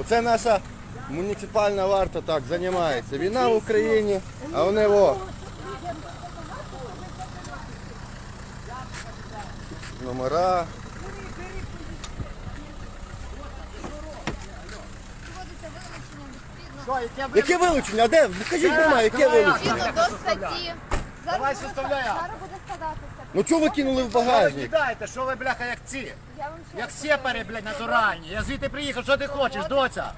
Оце наша муніципальна варта так займається. Війна в Україні, а вони о. Номера. Яке вилучення? А де? Покажіть немає, яке вилучення? Відповідно до статті. Зараз буде составляй Ну чого ви кинули в багажник? Кидайте, що ви, бляха, як ці. Як сепари, блядь, натуральні. Я звідти приїхав, що ти хочеш, доця?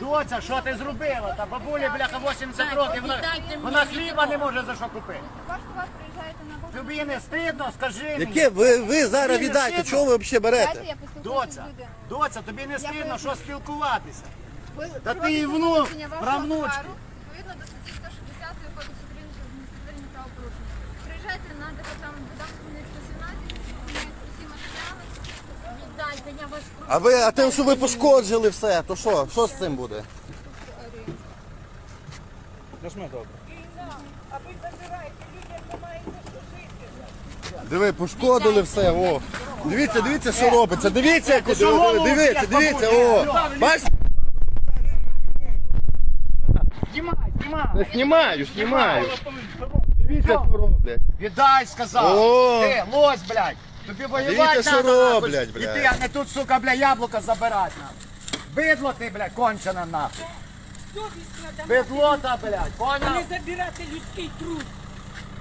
Доця, що ти зробила? Та бабулі, бляха, 80 років, вона, вона хліба не може за що купити. Вас приїжджаєте на базар. Тобі не стидно, скажи мені. Яке ви, ви зараз Ні, віддайте, сильно. чого ви взагалі Дайте берете? я Доця, доця, тобі не стидно, що спілкуватися. Ви Та ти і внук, вашого правнучки. товару Відповідно до статті 160 Кодексу А ви, а те, що ви пошкоджили все, то що? Що з цим буде? Диви, пошкодили все, о. Дивіться, дивіться, що робиться. Дивіться, як що дивіться, дивіться, о. Бачите? Знімай, знімай. Не знімаю, знімаю. Дивіться, що роблять. Віддай, сказав. О! Ти, лось, блядь. Тобі воювати Дивіться, що надо, нахуй. роблять, блядь. Іди, а не тут, сука, бля, яблука забирати, нахуй. Бидло ти, блядь, кончена, нахуй. Бидлота, блядь, Не поняв? забирати людський труд.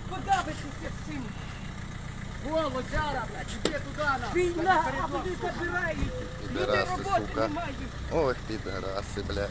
Подавитися цим. Во, лосяра, блядь, іди туди, нахуй. Війна, а вони забирають. Люди Підараси, роботи сука. не мають. Ох, підараси, блядь.